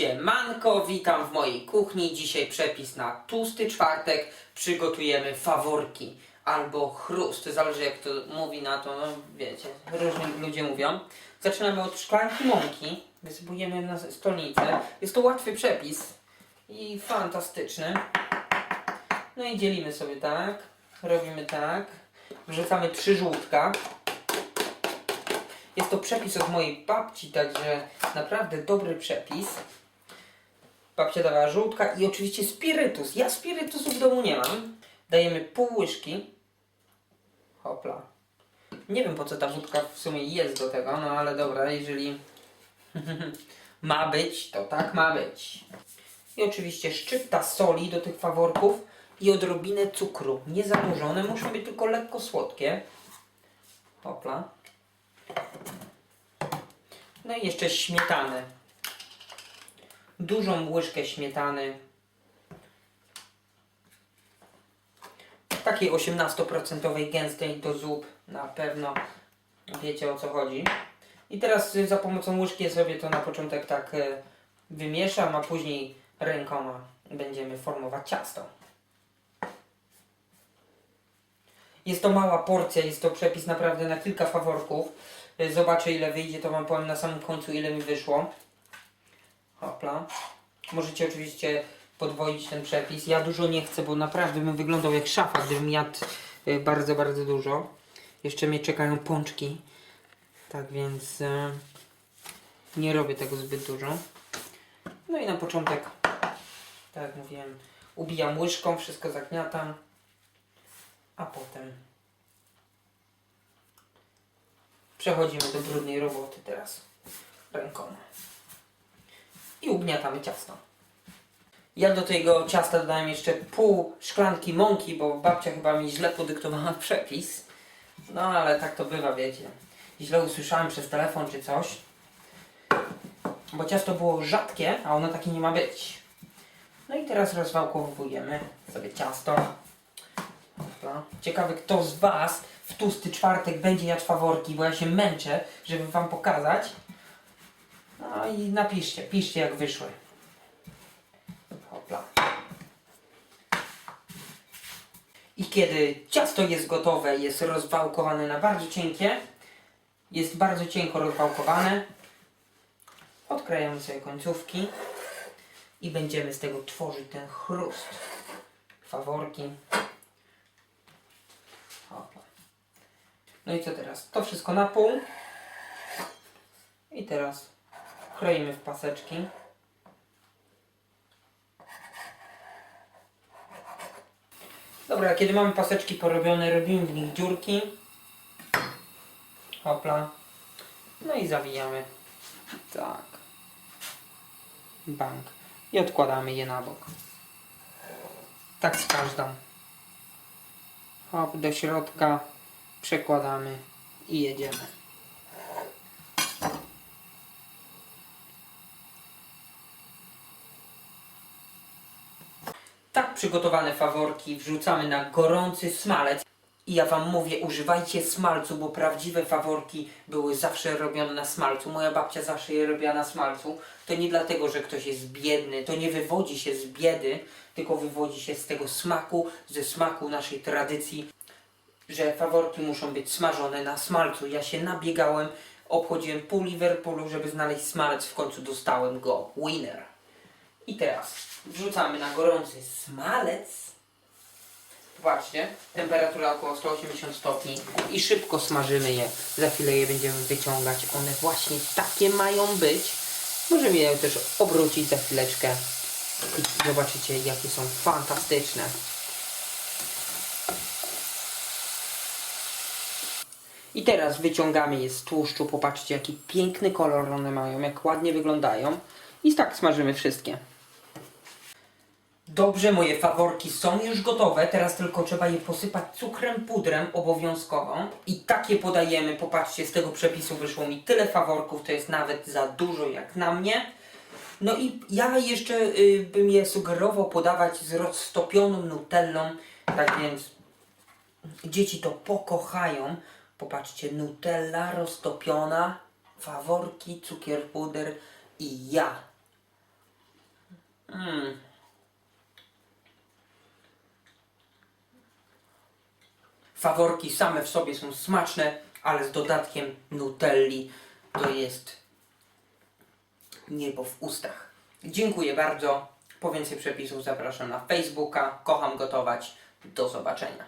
Siemanko, witam w mojej kuchni. Dzisiaj przepis na tłusty czwartek. Przygotujemy faworki albo chrust. Zależy jak to mówi na to, no wiecie, różni ludzie mówią. Zaczynamy od szklanki mąki. Wysypujemy na stolnicę. Jest to łatwy przepis i fantastyczny. No i dzielimy sobie tak. Robimy tak. Wrzucamy trzy żółtka. Jest to przepis od mojej babci, także naprawdę dobry przepis. Babcia dawała żółtka i oczywiście spirytus. Ja spirytusu w domu nie mam. Dajemy pół łyżki. Hopla. Nie wiem po co ta wódka w sumie jest do tego, no ale dobra, jeżeli ma być, to tak ma być. I oczywiście szczypta soli do tych faworków i odrobinę cukru. Nie za dużo, one muszą być tylko lekko słodkie. Hopla. No i jeszcze śmietany. Dużą łyżkę śmietany. Takiej 18% gęstej do zup. Na pewno wiecie o co chodzi. I teraz za pomocą łyżki sobie to na początek tak y, wymieszam, a później rękoma będziemy formować ciasto. Jest to mała porcja, jest to przepis naprawdę na kilka faworków. Y, Zobaczę ile wyjdzie, to wam powiem na samym końcu ile mi wyszło. Hopla. Możecie oczywiście podwoić ten przepis. Ja dużo nie chcę, bo naprawdę bym wyglądał jak szafa, gdybym jadł y, bardzo, bardzo dużo. Jeszcze mnie czekają pączki. Tak więc y, nie robię tego zbyt dużo. No i na początek, tak jak mówiłem, ubijam łyżką, wszystko zagniatam. A potem przechodzimy do brudnej roboty teraz rękoma. I ugniatamy ciasto. Ja do tego ciasta dodałem jeszcze pół szklanki mąki, bo babcia chyba mi źle podyktowała przepis. No ale tak to bywa, wiecie. Źle usłyszałem przez telefon czy coś. Bo ciasto było rzadkie, a ono takie nie ma być. No i teraz rozwałkowujemy sobie ciasto. Ciekawy kto z Was w tłusty czwartek będzie jadł faworki, bo ja się męczę, żeby Wam pokazać. No i napiszcie, piszcie jak wyszły. Hopla. I kiedy ciasto jest gotowe, jest rozwałkowane na bardzo cienkie, jest bardzo cienko rozwałkowane, odkrajamy sobie końcówki i będziemy z tego tworzyć ten chrust. Faworki. Hopla. No i co teraz? To wszystko na pół. I teraz kroimy w paseczki. Dobra, kiedy mamy paseczki porobione, robimy w nich dziurki. Hopla. No i zawijamy. Tak. Bank. I odkładamy je na bok. Tak z każdą. Hop, do środka przekładamy i jedziemy. Tak przygotowane faworki wrzucamy na gorący smalec. I ja wam mówię, używajcie smalcu, bo prawdziwe faworki były zawsze robione na smalcu. Moja babcia zawsze je robiła na smalcu. To nie dlatego, że ktoś jest biedny, to nie wywodzi się z biedy, tylko wywodzi się z tego smaku, ze smaku naszej tradycji, że faworki muszą być smażone na smalcu. Ja się nabiegałem, obchodziłem pół Liverpoolu, żeby znaleźć smalec, w końcu dostałem go. Winner. I teraz wrzucamy na gorący smalec. Popatrzcie, temperatura około 180 stopni i szybko smażymy je. Za chwilę je będziemy wyciągać. One właśnie takie mają być. Możemy je też obrócić za chwileczkę i zobaczycie jakie są fantastyczne. I teraz wyciągamy je z tłuszczu. Popatrzcie jaki piękny kolor one mają, jak ładnie wyglądają. I tak smażymy wszystkie. Dobrze, moje faworki są już gotowe, teraz tylko trzeba je posypać cukrem pudrem obowiązkowo. I takie podajemy, popatrzcie, z tego przepisu wyszło mi tyle faworków, to jest nawet za dużo jak na mnie. No i ja jeszcze y, bym je sugerował podawać z roztopioną nutellą, tak więc dzieci to pokochają. Popatrzcie, nutella roztopiona, faworki, cukier puder i ja Mm. Faworki same w sobie są smaczne, ale z dodatkiem nutelli to jest niebo w ustach. Dziękuję bardzo. Po więcej przepisów zapraszam na Facebooka. Kocham gotować. Do zobaczenia.